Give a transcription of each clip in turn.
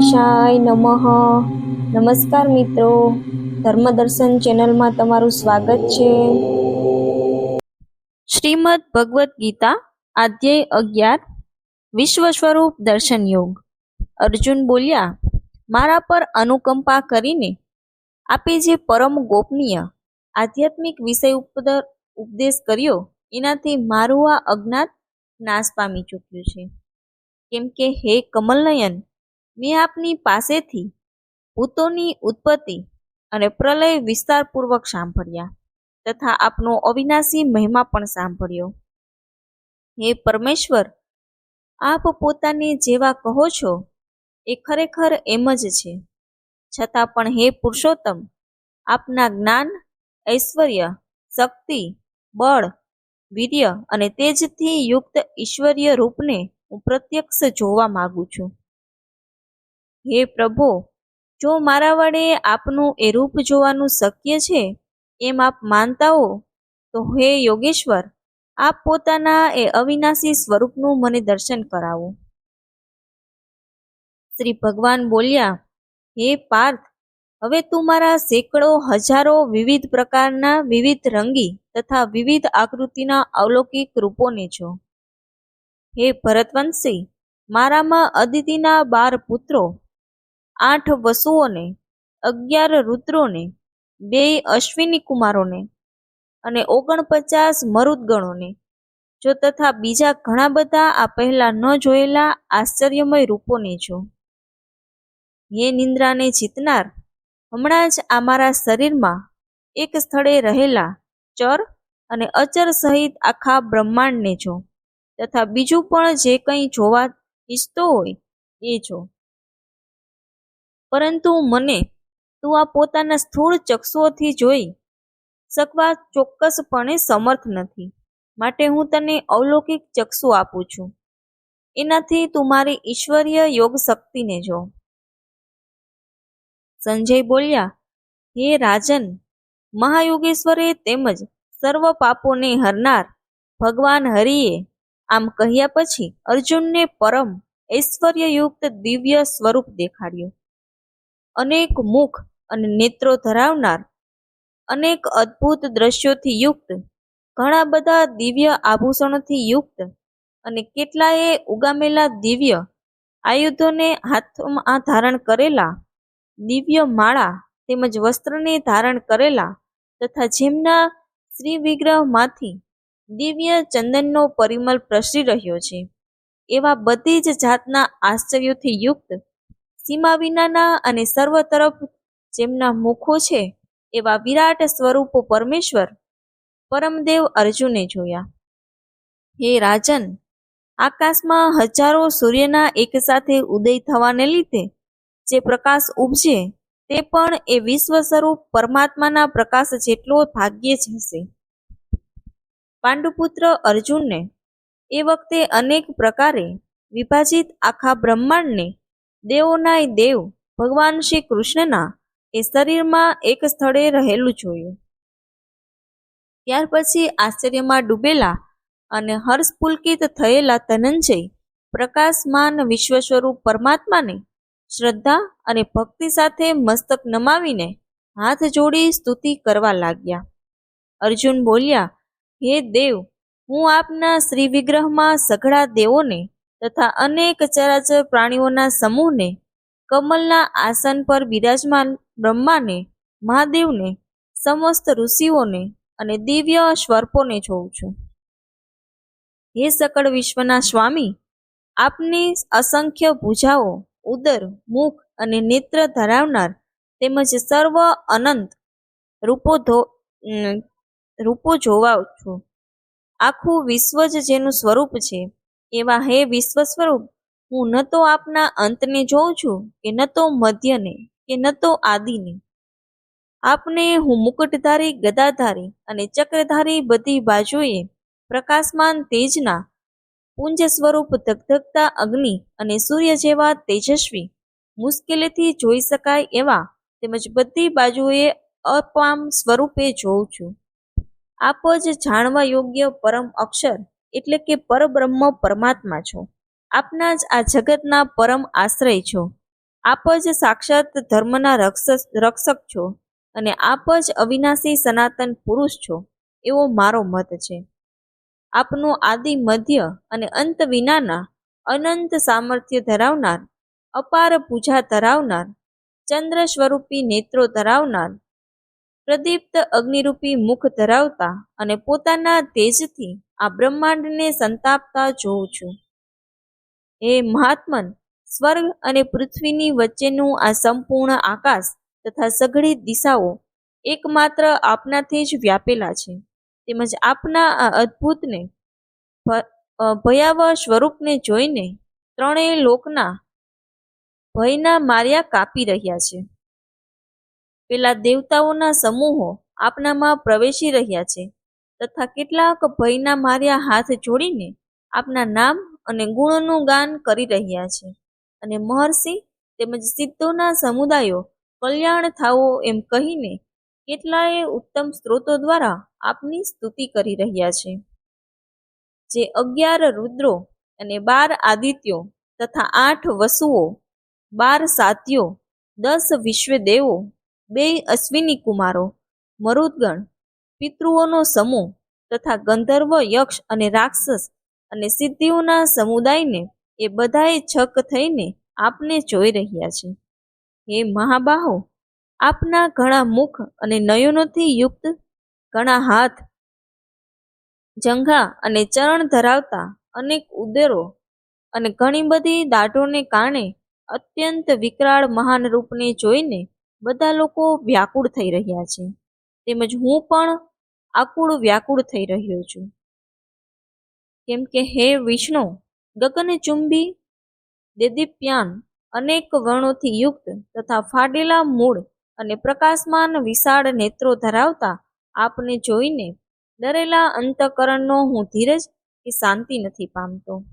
ગણેશાય નમઃ. નમસ્કાર મિત્રો. ધર્મદર્શન ચેનલમાં તમારું સ્વાગત છે. શ્રીમદ ભગવદ્ ગીતા, અધ્યાય અગિયાર, વિશ્વ સ્વરૂપ દર્શન યોગ. અર્જુન બોલ્યા, મારા પર અનુકંપા કરીને આપે જે પરમ ગોપનીય આધ્યાત્મિક વિષય ઉપર ઉપદેશ કર્યો, એનાથી મારું આ અજ્ઞાત નાશ પામી ચૂક્યું છે. કેમ કે હે કમલનયન મેં આપની પાસેથી ભૂતોની ઉત્પત્તિ અને પ્રલય વિસ્તારપૂર્વક સાંભળ્યા તથા આપનો અવિનાશી મહિમા પણ સાંભળ્યો. હે પરમેશ્વર, આપ પોતાને જેવા કહો છો એ ખરેખર એમ જ છે. છતાં પણ હે પુરુષોત્તમ, આપના જ્ઞાન, ઐશ્વર્ય, શક્તિ, બળ, વીર્ય અને તેજથી યુક્ત ઈશ્વરીય રૂપને હું પ્રત્યક્ષ જોવા માગું છું. હે પ્રભો, જો મારા વડે આપનું એ રૂપ જોવાનું શક્ય છે, એમ આપ માનતા હો તો હે યોગેશ્વર, આપ પોતાના એ અવિનાશી સ્વરૂપનું મને દર્શન કરાવો. શ્રી ભગવાન બોલ્યા, હે પાર્થ, હવે તું મારા સેંકડો, હજારો વિવિધ પ્રકારના વિવિધ રંગી તથા વિવિધ આકૃતિના અવલૌકિક રૂપોને છો. હે ભરતવંશી, મારામાં અદિતિના બાર પુત્રો આઠ વસુઓને, અગિયાર રુદ્રોને, બે અશ્વિની કુમારોને અને ઓગણપચાસ મરુદગણોને. જો તથા બીજા ઘણા બધા આ પહેલા ન જોયેલા આશ્ચર્યમય રૂપોને જો. હે નિંદ્રાને જીતનાર હમણાં જ આ મારા શરીરમાં એક સ્થળે રહેલા ચર અને અચર સહિત આખા બ્રહ્માંડને જો. તથા બીજું પણ જે કંઈ જોવા ઈચ્છતો હોય એ જો. પરંતુ મને તું આ પોતાના સ્થૂળ ચક્ષુઓથી જોઈ શકવા ચોક્કસપણે સમર્થ નથી. માટે હું તને અવલૌકિક ચક્ષુ આપું છું. એનાથી તું મારી ઈશ્વરીય યોગ શક્તિને જો. સંજય બોલ્યા, હે રાજન, મહાયોગેશ્વરે તેમજ સર્વ પાપોને હરનાર ભગવાન હરિએ આમ કહ્યા પછી અર્જુનને પરમ ઐશ્વર્યયુક્ત દિવ્ય સ્વરૂપ દેખાડ્યું. અનેક મુખ અને નેત્રો ધરાવનાર, અનેક અદ્ભુત દ્રશ્યોથી યુક્ત, ઘણા બધા દિવ્ય આભૂષણોથી યુક્ત અને કેટલાયે ઉગામેલા દિવ્ય આયુધોને હાથમાં ધારણ કરેલા, દિવ્ય માળા તેમજ વસ્ત્રને ધારણ કરેલા તથા જેમના શ્રી વિગ્રહમાંથી દિવ્ય ચંદનનો પરિમલ પ્રસરી રહ્યો છે. એવા બધી જ જાતના આશ્ચર્યોથી યુક્ત સીમા વિનાના અને સર્વ તરફ જેમના મુખો છે, એવા વિરાટ સ્વરૂપો પરમેશ્વર પરમદેવ અર્જુને જોયા. હે રાજન, આકાશમાં હજારો સૂર્યના એકસાથે ઉદય થવાને લીધે જે પ્રકાશ ઉપજે, તે પણ એ વિશ્વ સ્વરૂપ પરમાત્માના પ્રકાશ જેટલો ભાગ્યે જ હશે. પાંડુપુત્ર અર્જુનને એ વખતે અનેક પ્રકારે વિભાજિત આખા બ્રહ્માંડને દેવોના દેવ ભગવાન શ્રી કૃષ્ણના એ શરીરમાં એક સ્થળે રહેલું જોયું. ત્યાર પછી આશ્ચર્યમાં ડૂબેલા અને હર્ષપુલકિત થયેલા ધનંજય પ્રકાશમાન વિશ્વ સ્વરૂપ પરમાત્માને શ્રદ્ધા અને ભક્તિ સાથે મસ્તક નમાવીને હાથ જોડી સ્તુતિ કરવા લાગ્યા. અર્જુન બોલ્યા, હે દેવ, હું આપના શ્રી વિગ્રહમાં સઘળા દેવોને તથા અનેક ચરાચર પ્રાણીઓના સમૂહને કમલના આસન પર બિરાજમાન બ્રહ્માને, મહાદેવને, સમસ્ત ઋષિઓને અને દિવ્ય સ્વર્પોને જોઉં છું. હે સકળ વિશ્વના સ્વામી, આપની અસંખ્ય ભૂજાઓ, ઉદર, મુખ અને નેત્ર ધરાવનાર તેમજ સર્વ અનંત રૂપો ધો રૂપો જોવા છું. આખું વિશ્વ જ જેનું સ્વરૂપ છે. એવા હે વિશ્વ સ્વરૂપ હું ન તો આપના અંતને જોઉં છું કે ન તો મધ્યને કે ન તો આદિને. આપને હું મુકટધારી, ગદાધારી અને ચક્રધારી બધી બાજુએ પ્રકાશમાન તેજના પુંજ સ્વરૂપ ધગધગતા અગ્નિ અને સૂર્ય જેવા તેજસ્વી મુશ્કેલીથી જોઈ શકાય એવા તેમજ બધી બાજુએ અપામ સ્વરૂપે જોઉં છું. આપ જ જાણવા યોગ્ય પરમ અક્ષર એટલે કે પરબ્રહ્મ પરમાત્મા છો. આપના જ આ જગતના પરમ આશ્રય છો. આપ જ સાક્ષાત ધર્મના રક્ષક રક્ષક છો અને આપ જ અવિનાશી સનાતન પુરુષ છો, એવો મારો મત છે. આપનું આદિ મધ્ય અને અંત વિનાના અનંત સામર્થ્ય ધરાવનાર, અપાર પૂજા ધરાવનાર, ચંદ્ર સ્વરૂપી નેત્રો ધરાવનાર પ્રદીપ્ત અગ્નિરૂપી મુખ ધરાવતા અને પોતાના તેજથી આ બ્રહ્માંડને સંતાપતા જોઉં છું. હે મહાત્મન, સ્વર્ગ અને પૃથ્વીની વચ્ચેનું આ સંપૂર્ણ આકાશ તથા સઘળી દિશાઓ એકમાત્ર આપનાથી જ વ્યાપેલા છે. તેમજ આપના આ અદ્ભુતને ભયાવહ સ્વરૂપને જોઈને ત્રણેય લોકના ભયના માર્યા કાપી રહ્યા છે. પેલા દેવતાઓના સમૂહો આપનામાં પ્રવેશી રહ્યા છે તથા કેટલાક ભયના માર્યા હાથ જોડીને આપના નામ અને ગુણોનું ગાન કરી રહ્યા છે. અને મહર્ષિ તેમજ સિદ્ધોના સમુદાયો કલ્યાણ થાવો એમ કહીને કેટલાય ઉત્તમ સ્ત્રોતો દ્વારા આપની સ્તુતિ કરી રહ્યા છે. જે અગિયાર રુદ્રો અને બાર આદિત્યો તથા આઠ વસુઓ, બાર સાત્યો, દસ વિશ્વદેવો બે અશ્વિની કુમારો, મરુદગણ, પિતૃઓનો સમૂહ તથા ગંધર્વ, યક્ષ અને રાક્ષસ અને સિદ્ધિઓના સમુદાયને એ બધાએ છક થઈને આપને જોઈ રહ્યા છે. હે મહાબાહો, આપના ઘણા મુખ અને નયનોથી યુક્ત, ઘણા હાથ, જંઘા અને ચરણ ધરાવતા અનેક ઉદરો અને ઘણી બધી દાઢોને કારણે અત્યંત વિકરાળ મહાન રૂપને જોઈને બધા લોકો વ્યાકુળ થઈ રહ્યા છે. તેમજ હું પણ આકુળ વ્યાકુળ થઈ રહ્યો છું. કેમ કે હે વિષ્ણુ ગગનચુંબી દેદીપ્યાન અનેક વર્ણોથી યુક્ત તથા ફાડેલા મૂળ અને પ્રકાશમાન વિશાળ નેત્રો ધરાવતા આપને જોઈને ડરેલા અંતકરણનો હું ધીરજ કે શાંતિ નથી પામતો.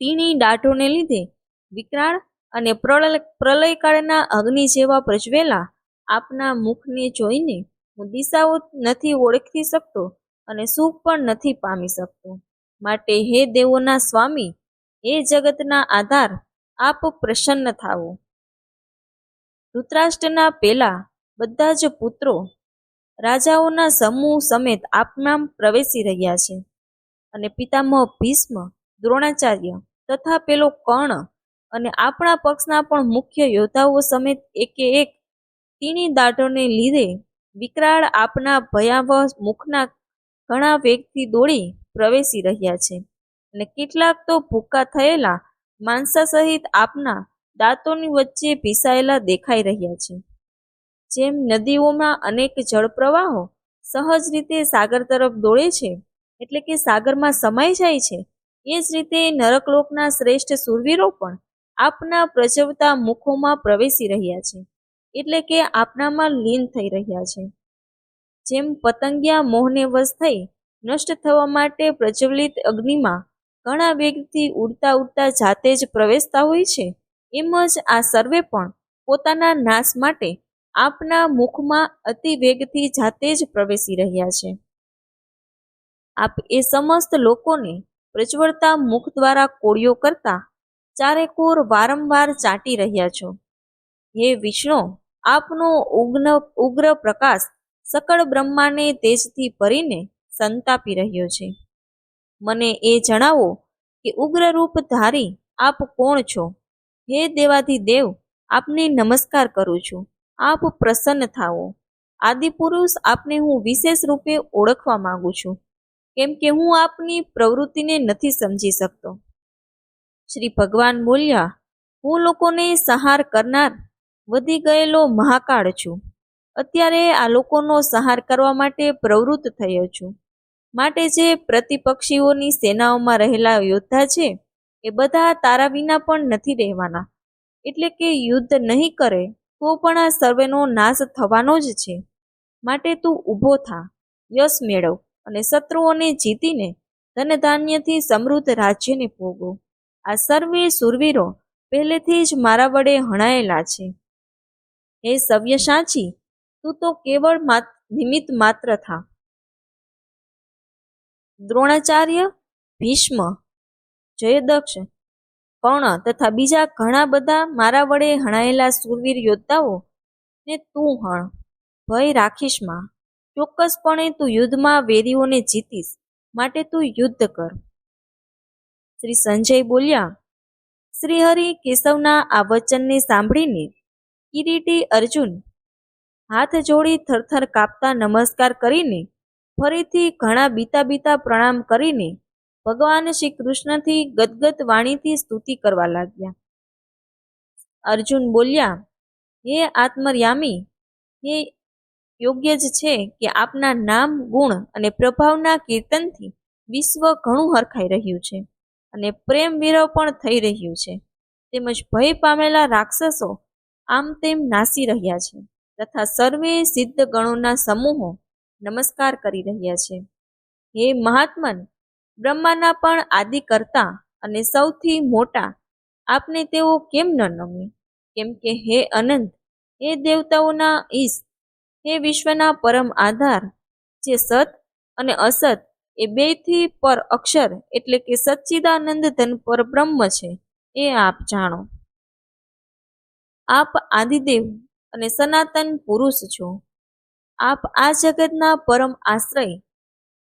તીણી દાઢોને લીધે વિકરાળ અને પ્રલય, પ્રલયકાળના અગ્નિ જેવા પ્રજ્વેલા આપના મુખને જોઈને હું દિશાઓ નથી ઓળખી શકતો અને સુખ પણ નથી પામી શકતો. માટે હે દેવોના સ્વામી, હે જગતના આધાર, આપ પ્રસન્ન થાવો ધૃતરાષ્ટ્રના પહેલા બધા જ પુત્રો રાજાઓના સમૂહ સમેત આપનામ પ્રવેશી રહ્યા છે. અને પિતામહ ભીષ્મ, દ્રોણાચાર્ય તથા પેલો કર્ણ અને આપણા પક્ષના પણ મુખ્ય યોદ્ધાઓ સમેત એકે એક તીણી દાઢોને લીધે વિકરાળ આપના ભયાવહ મુખના ઘણા વેગથી દોડી પ્રવેશી રહ્યા છે અને કેટલાક તો ભૂકા થયેલા માનસા સહિત આપના દાંતોની વચ્ચે ભીસાયેલા દેખાઈ રહ્યા છે. જેમ નદીઓમાં અનેક જળ પ્રવાહો સહજ રીતે સાગર તરફ દોડે છે, એટલે કે સાગરમાં સમાઈ જાય છે, એ જ રીતે નરકલોકના શ્રેષ્ઠ સુરવીરો પણ આપના પ્રજવતા મુખોમાં પ્રવેશી રહ્યા છે, એટલે કે આપનામાં લીન થઈ રહ્યા છે. જેમ પતંગિયા મોહને વશ થઈ, નષ્ટ થવા માટે પ્રજ્વલિત અગ્નિમાં ઘણા વેગથી ઉડતા ઉડતા જાતે જ પ્રવેશતા હોય છે, એમ જ આ સર્વે પણ પોતાના નાશ માટે આપના મુખમાં અતિ વેગથી જાતે જ પ્રવેશી રહ્યા છે. આપ એ સમસ્ત લોકોને પ્રજ્વળતા મુખ દ્વારા કોળીઓ કરતા ચારેકોર વારંવાર ચાટી રહ્યા છો. હે વિષ્ણુ, આપનો ઉગ્ન, ઉગ્ર પ્રકાશ સકળ બ્રહ્માને તેજથી ભરીને સંતાપી રહ્યો છે. મને એ જણાવો કે ઉગ્ર રૂપ ધારી આપ કોણ છો? હે દેવાધિદેવ, આપને નમસ્કાર કરું છું. આપ પ્રસન્ન થાઓ. આદિપુરુષ આપને હું વિશેષ રૂપે ઓળખવા માંગુ છું. કેમ કે હું આપની પ્રવૃત્તિને નથી સમજી શકતો. શ્રી ભગવાન બોલ્યા, હું લોકોને સહાર કરનાર વધી ગયેલો મહાકાળ છું. અત્યારે આ લોકોનો સહાર કરવા માટે પ્રવૃત્ત થયો છું. માટે જે પ્રતિપક્ષીઓની સેનાઓમાં રહેલા યોદ્ધા છે, એ બધા તારા વિના પણ નથી રહેવાના. એટલે કે યુદ્ધ નહીં કરે, તો પણ આ સર્વેનો નાશ થવાનો જ છે. માટે તું ઊભો થા, યશ મેળવ અને શત્રુઓને જીતીને ધન ધાન્યથી સમૃદ્ધ રાજ્યને ભોગવો. આ સર્વે સુરવીરો પહેલેથી જ મારા વડે હણાયેલા છે. હે સવ્ય સાચી, તું તો કેવળ માત- નિમિત્ત માત્ર થા. દ્રોણાચાર્ય, ભીષ્મ, જયદક્ષ, કર્ણ તથા બીજા ઘણા બધા મારા વડે હણાયેલા સુરવીર યોદ્ધાઓ ને તું હણ. ભય રાખીશમાં. ચોક્કસપણે તું યુદ્ધમાં વેરીઓને જીતીશ. માટે તું યુદ્ધ કર. શ્રી સંજય બોલ્યા શ્રી હરિ કેશવના આ વચનને સાંભળીને કિરીટી અર્જુન હાથ જોડી થરથર કાપતા નમસ્કાર કરીને ફરીથી ઘણા બીતા બીતા પ્રણામ કરીને ભગવાન શ્રી કૃષ્ણથી ગદગદ વાણીથી સ્તુતિ કરવા લાગ્યા. અર્જુન બોલ્યા, હે આત્મર્યામી, હે યોગ્ય જ છે કે આપના નામ, ગુણ અને પ્રભાવના કીર્તનથી વિશ્વ ઘણું હરખાઈ રહ્યું છે. અને પ્રેમ વિરહ પણ થઈ રહ્યું છે. તેમજ ભય પામેલા રાક્ષસો આમ તેમ નાસી રહ્યા છે તથા સર્વે સિદ્ધ ગણોના સમૂહો નમસ્કાર કરી રહ્યા છે. હે મહાત્મન, બ્રહ્માના પણ આદિ કરતા અને સૌથી મોટા આપને તેઓ કેમ ન નમે? કેમ કે હે અનંત, હે દેવતાઓના ઈશ, હે વિશ્વના પરમ આધાર, જે સત અને અસત એ બેથી પર અક્ષર એટલે કે સચ્ચિદાનંદ ધન પર બ્રહ્મ છે, એ આપ જાણો. આપ આદિદેવ અને સનાતન પુરુષ છો. આપ આ જગતના પરમ આશ્રય,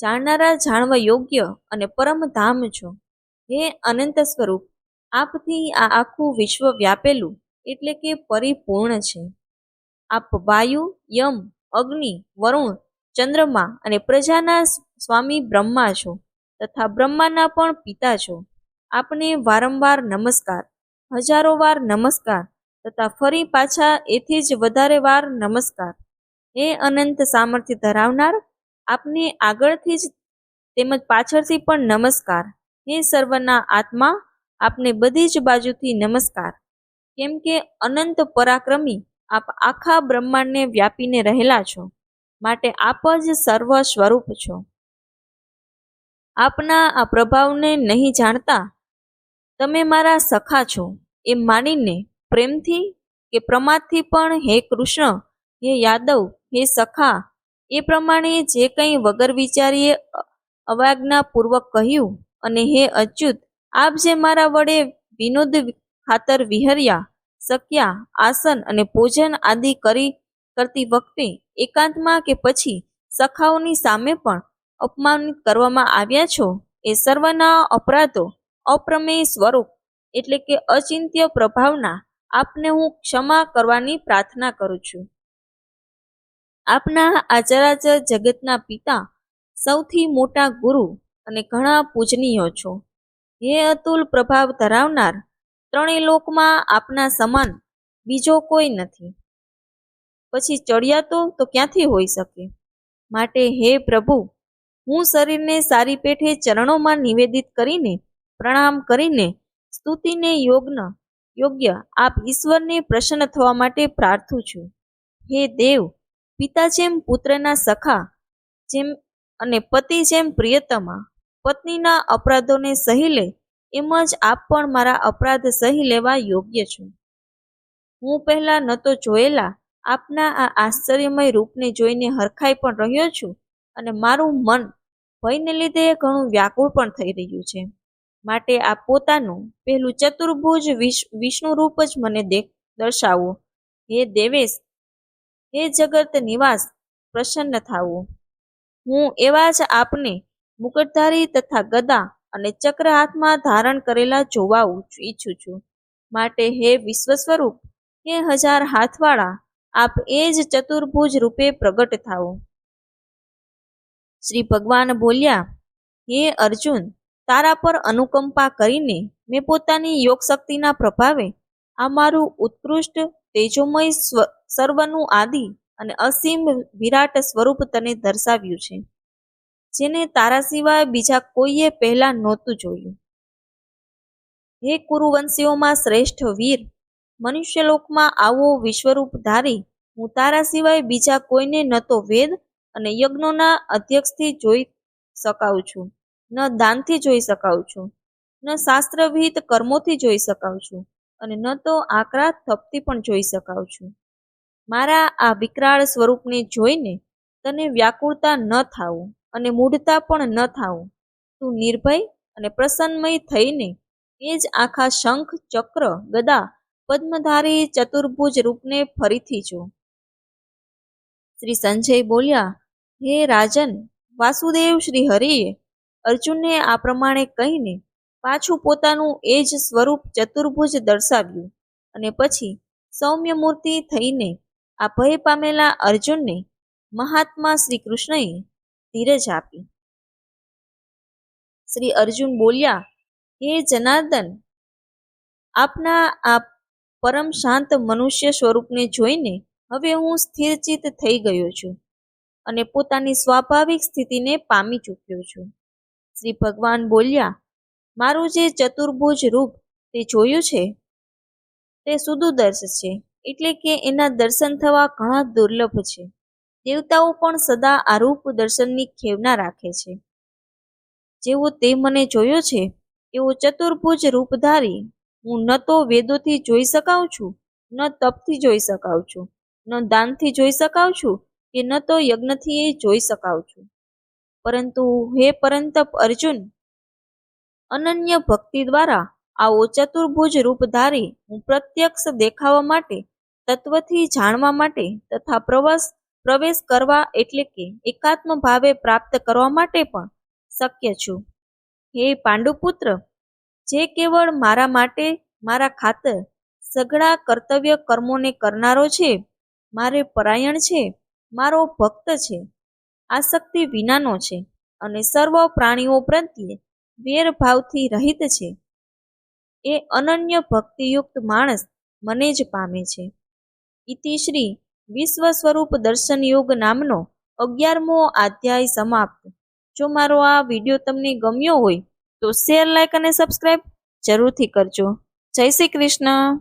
જાણનારા જાણવા યોગ્ય અને પરમ ધામ છો. હે અનંત સ્વરૂપ, આપથી આ આખું વિશ્વ વ્યાપેલું એટલે કે પરિપૂર્ણ છે. આપ વાયુ, યમ, અગ્નિ, વરુણ, ચંદ્રમા અને પ્રજાના સ્વામી બ્રહ્મા છો તથા બ્રહ્માના પણ પિતા છો. આપને વારંવાર નમસ્કાર, હજારો વાર નમસ્કાર તથા ફરી પાછા એથી જ વધારે વાર નમસ્કાર. હે અનંત સામર્થ્ય ધરાવનાર, આપને આગળથી જ તેમજ પાછળથી પણ નમસ્કાર. હે સર્વના આત્મા, આપને બધી જ બાજુથી નમસ્કાર. કેમ કે અનંત પરાક્રમી, આપ આખા બ્રહ્માંડને વ્યાપીને રહેલા છો. માટે આપ જ સર્વ સ્વરૂપ છો. આપના આ પ્રભાવને નહીં જાણતા? તમે મારા સખા છો એમ માનીને, પ્રેમથી કે પ્રમાદથી પણ, હે કૃષ્ણ, હે યાદવ, હે સખા, એ પ્રમાણે જે કંઈ વગર વિચારીએ અવાજ્ઞાપૂર્વક કહ્યું, અને હે અચ્યુત, આપ જે મારા વડે વિનોદ ખાતર વિહર્યા, શક્યા, આસન અને ભોજન આદિ કરી, કરતી વખતે, એકાંતમાં કે પછી, સખાઓની સામે પણ અપમાનિત કરવામાં આવ્યા છો? એ સર્વના અપરાધો, અપ્રમેય સ્વરૂપ, એટલે કે અચિંત્ય પ્રભાવના, આપને હું ક્ષમા કરવાની પ્રાર્થના કરું છું. આપના આચરાચર જગતના પિતા, સૌથી મોટા ગુરુ અને ઘણા પૂજનીય છો. હે અતુલ પ્રભાવ ધરાવનાર, ત્રણેય લોકમાં આપના સમાન, બીજો કોઈ નથી. પછી ચડિયાતો તો ક્યાંથી હોઈ શકે? માટે હે પ્રભુ હું શરીરને સારી પેઠે ચરણોમાં નિવેદિત કરીને, પ્રણામ કરીને સ્તુતિને યોગ્ન, યોગ્ય આપ ઈશ્વરને પ્રસન્ન થવા માટે પ્રાર્થું છું. હે દેવ, પિતા જેમ પુત્રના સખા, જેમ અને પતિ જેમ પ્રિયતમા, પત્નીના અપરાધોને સહી લે, એમ જ આપ પણ મારા અપરાધ સહી લેવા યોગ્ય છો. હું પહેલાં ન તો જોયેલા, આપના આ આશ્ચર્યમય રૂપને જોઈને હરખાઈ પણ રહ્યો છું. અને મારું મન ભયને લીધે ઘણું વ્યાકુળ પણ થઈ રહ્યું છે. માટે આ પોતાનું પહેલું ચતુર્ભુજ વિષ્ણુ રૂપ જ મને દેખ, દર્શાવો. હે દેવેશ, હે જગત નિવાસ, પ્રસન્ન થાવો હું એવા જ આપને મુકટધારી તથા ગદા અને ચક્ર હાથમાં ધારણ કરેલા જોવા ઈચ્છું છું. માટે હે વિશ્વ સ્વરૂપ હે હજાર હાથવાળા, આપ એ જ ચતુર્ભુજ રૂપે પ્રગટ થાઓ. શ્રી ભગવાન બોલ્યા, હે અર્જુન, તારા પર અનુકંપા કરીને મેં પોતાની યોગ શક્તિના પ્રભાવે આ મારું ઉત્કૃષ્ટ, તેજોમય સર્વનું આદિ અને અસીમ વિરાટ સ્વરૂપ તને દર્શાવ્યું છે, જેને તારા સિવાય બીજા કોઈએ પહેલા નહોતું જોયું. હે કુરુવંશીઓમાં શ્રેષ્ઠ વીર, મનુષ્યલોકમાં આવો વિશ્વરૂપ ધારી, હું તારા સિવાય બીજા કોઈને ન વેદ અને યજ્ઞોના અધ્યક્ષથી જોઈ શકાવ છું. ન દાનથી જોઈ શકાવ છું. ન શાસ્ત્રવિહિત કર્મોથી જોઈ શકાવ છું. અને ન તો આકરા થપથી પણ જોઈ શકાવ છું. મારા આ વિકરાળ સ્વરૂપને જોઈને તને વ્યાકુળતા ન થાવું અને મૂઢતા પણ ન થાવું તું નિર્ભય અને પ્રસન્નમય થઈને એ જ આખા શંખ, ચક્ર, ગદા, પદ્મધારી, ચતુર્ભુજ રૂપને ફરીથી જો. શ્રી સંજય બોલ્યા હે રાજન, વાસુદેવ શ્રી હરિએ અર્જુનને આ પ્રમાણે કહીને પાછું પોતાનું એ જ સ્વરૂપ ચતુર્ભુજ દર્શાવ્યું અને પછી સૌમ્ય મૂર્તિ થઈને આ ભય પામેલા અર્જુનને મહાત્મા શ્રી કૃષ્ણએ ધીરજ આપી. શ્રી અર્જુન બોલ્યા, હે જનાર્દન, આપના આ પરમ શાંત મનુષ્ય સ્વરૂપને જોઈને હવે હું સ્થિરચિત થઈ ગયો છું. અને પોતાની સ્વાભાવિક સ્થિતિને પામી ચૂક્યો છું. શ્રી ભગવાન બોલ્યા, મારું જે ચતુર્ભુજ રૂપ તે જોયું છે? તે સુદુદર્શ છે, એટલે કે એના દર્શન થવા ઘણા દુર્લભ છે. દેવતાઓ પણ સદા આ રૂપ દર્શનની ખેવના રાખે છે. જેવો તે મને જોયો છે, એવો ચતુર્ભુજ રૂપધારી હું ન તો વેદોથી જોઈ શકાઉં છું, ન તપથી જોઈ શકાઉં છું, ન દાનથી જોઈ શકાઉં છું કે ન તો યજ્ઞથી એ જોઈ શકાવ છું. પરંતુ હે પરંતપ અર્જુન, અનન્ય ભક્તિ દ્વારા આવો ચતુર્ભુજ રૂપ ધારી હું પ્રત્યક્ષ દેખાવા માટે, તત્વથી જાણવા માટે તથા પ્રવાસ, પ્રવેશ કરવા એટલે કે એકાત્મ ભાવે પ્રાપ્ત કરવા માટે પણ શક્ય છું. હે પાંડુપુત્ર, જે કેવળ મારા માટે, મારા ખાતર સઘળા કર્તવ્ય કર્મોને કરનારો છે, મારે પરાયણ છે મારો ભક્ત છે. આસક્તિ વિનાનો છે અને સર્વ પ્રાણીઓ પ્રત્યે વેરભાવથી રહિત છે. એ અનન્ય ભક્તિયુક્ત માણસ મને જ પામે છે. ઇતિશ્રી વિશ્વ સ્વરૂપ દર્શન યોગ નામનો અગિયારમો અધ્યાય સમાપ્ત. જો મારો આ વીડિયો તમને ગમ્યો હોય તો શેર લાઇક અને સબસ્ક્રાઈબ જરૂરથી કરજો. જય શ્રી કૃષ્ણ.